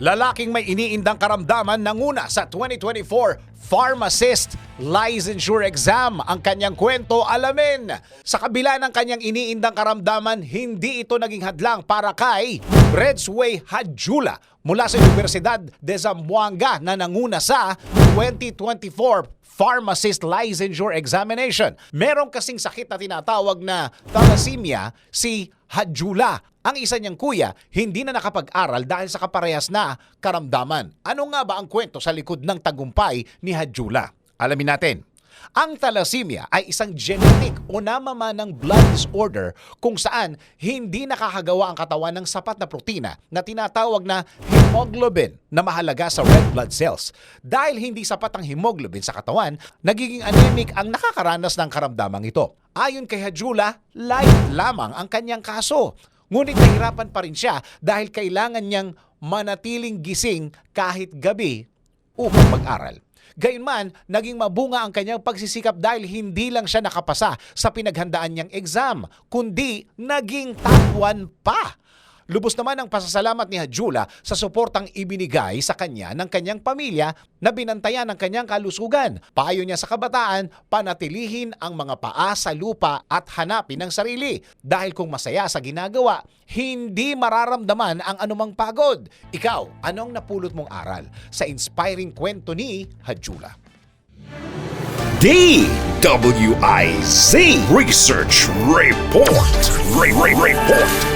Lalaking may iniindang karamdaman nanguna sa 2024 Pharmacist Licensure Exam. Ang kanyang kwento alamin. Sa kabila ng kanyang iniindang karamdaman, hindi ito naging hadlang para kay Bredsway Hadjula mula sa Universidad de Zamboanga na nanguna sa 2024 Pharmacist Licensure Examination. Meron kasing sakit na tinatawag na thalassemia si Hadjula. Ang isa niyang kuya, hindi na nakapag-aral dahil sa kaparehas na karamdaman. Ano nga ba ang kwento sa likod ng tagumpay ni Hadjula? Alamin natin. Ang thalassemia ay isang genetic o namamanang blood disorder kung saan hindi nakakagawa ang katawan ng sapat na protina na tinatawag na hemoglobin na mahalaga sa red blood cells. Dahil hindi sapat ang hemoglobin sa katawan, nagiging anemic ang nakakaranas ng karamdamang ito. Ayon kay Hajula, light lamang ang kanyang kaso. Ngunit nahirapan pa rin siya dahil kailangan niyang manatiling gising kahit gabi upang mag-aral. Gayunman, naging mabunga ang kanyang pagsisikap dahil hindi lang siya nakapasa sa pinaghandaan niyang exam, kundi naging top 1 pa. Lubos naman ang pasasalamat ni Hajula sa suportang ibinigay sa kanya ng kanyang pamilya na binantayan ng kanyang kalusugan. Payo niya sa kabataan, panatilihin ang mga paa sa lupa at hanapin ang sarili. Dahil kung masaya sa ginagawa, hindi mararamdaman ang anumang pagod. Ikaw, anong napulot mong aral sa inspiring kwento ni Hajula? DWIZ Research Report. Re- Re- Report.